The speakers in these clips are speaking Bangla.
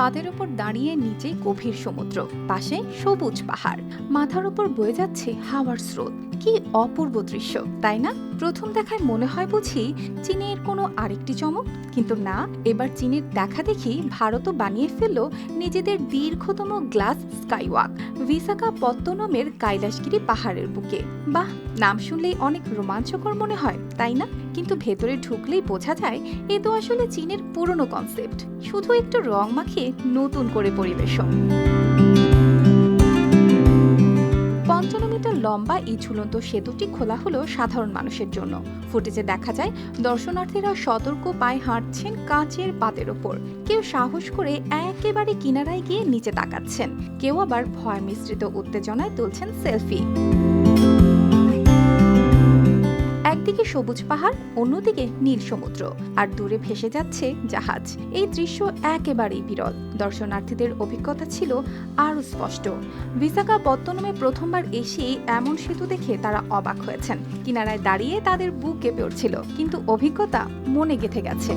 পাতের ওপর দাঁড়িয়ে নিচে গভীর সমুদ্র, পাশে সবুজ পাহাড়। মাথার ওপর বয়ে যাচ্ছে হাওয়ার স্রোত। কি অপূর্ব দৃশ্য, তাই না? প্রথম দেখায় মনে হয় বুঝি চীনের কোনো আরেকটি চমক, কিন্তু না, এবার চীনের দেখা দেখি ভারতও বানিয়ে ফেলল নিজেদের দীর্ঘতম গ্লাস স্কাইওয়াক, ভিসাকা পত্তনমের কৈলাসগিরি পাহাড়ের বুকে। বাহ, নাম শুনলেই অনেক রোমাঞ্চকর মনে হয়, তাই না? কিন্তু ভেতরে ঢুকলেই বোঝা যায় এ তো আসলে চীনের পুরনো কনসেপ্ট শুধু একটু রং মাখিয়ে নতুন করে পরিবেশন। পঞ্চান্ন মিটার লম্বা এই ঝুলন্ত সেতুটি খোলা হলো সাধারণ মানুষের জন্য। ফুটেজে দেখা যায়, দর্শনার্থীরা সতর্ক পায়ে হাঁটছেন কাঁচের পাতের ওপর। কেউ সাহস করে একেবারে কিনারায় গিয়ে নিচে তাকাচ্ছেন। কেউ আবার ভয় মিশ্রিত উত্তেজনায় তুলছেন সেলফি। একদিকে সবুজ পাহাড়, অন্যদিকে নীল সমুদ্র। আর দূরে ভেসে যাচ্ছে জাহাজ। এই দৃশ্য একেবারেই বিরল। দর্শনার্থীদের অভিজ্ঞতা ছিল আরও স্পষ্ট। ভিসাকা পত্তনমে প্রথমবার এসে এমন সেতু দেখে তারা অবাক হয়েছেন। কিনারায় দাঁড়িয়ে তাদের বুক কেঁপে উঠছিল। কিন্তু অভিজ্ঞতা মনে গেঁথে গেছে।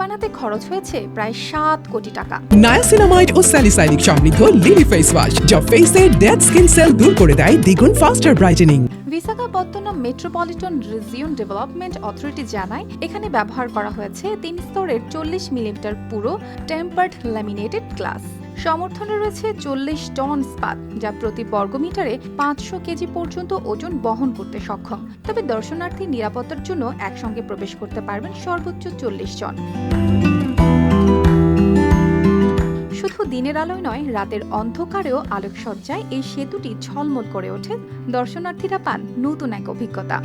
বানাতে খরচ হয়েছে প্রায় সাত কোটি টাকা। নায়াসিনামাইড ও স্যালিসাইনিক সমৃদ্ধ লিলি ফেস ওয়াশ যা ফেসের ডেড স্কিন সেল দূর করে দেয় দ্বিগুণ faster brightening Visakhapatnam metropolitan region development authority জানায় এখানে ব্যবহার করা হয়েছে তিন স্তরের চল্লিশ মিলিমিটার পুরো টেম্পার্ড ল্যামিনেটেড গ্লাস সমর্থনে রয়েছে চল্লিশ টন স্পাত যা প্রতি বর্গমিটারে পাঁচশো কেজি পর্যন্ত ওজন বহন করতে সক্ষম। তবে দর্শনার্থী নিরাপত্তার জন্য একসঙ্গে প্রবেশ করতে পারবেন সর্বোচ্চ চল্লিশ জন। শুধু দিনের আলোয় নয়, রাতের অন্ধকারেও আলোকসজ্জায় এই সেতুটি ঝলমল করে ওঠে। দর্শনার্থীরা পান নতুন এক অভিজ্ঞতা।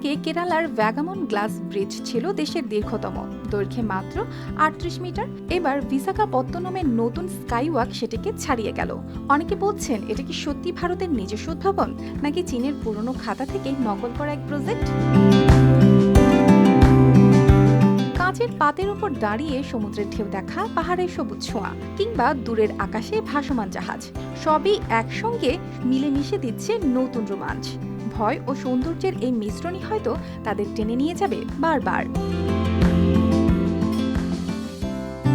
আগে কেরালার ভ্যাগামন গ্লাস ব্রিজ ছিল দেশের দীর্ঘতম। দৈর্ঘ্যে মাত্র আটত্রিশ মিটার। এবার বিশাখাপত্তনমের নতুন স্কাইওয়াক সেটিকে ছাড়িয়ে গেল। অনেকে বলছেন, এটা কি সত্যি ভারতের নিজস্ব উদ্ভাবন, নাকি চীনের পুরনো খাতা থেকে নকল করা এক প্রজেক্ট? কাঁচের পাতের উপর দাঁড়িয়ে সমুদ্রের ঢেউ দেখা, পাহাড়ের সবুজ ছোঁয়া, কিংবা দূরের আকাশে ভাসমান জাহাজ। সবই একসঙ্গে মিলেমিশে দিচ্ছে নতুন রোমাঞ্চ। ভয় ও সৌন্দর্যের এই মিশ্রণই হয়তো তাদের টেনে নিয়ে যাবে বারবার।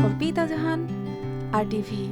অর্পিতা জাহান, আর টিভি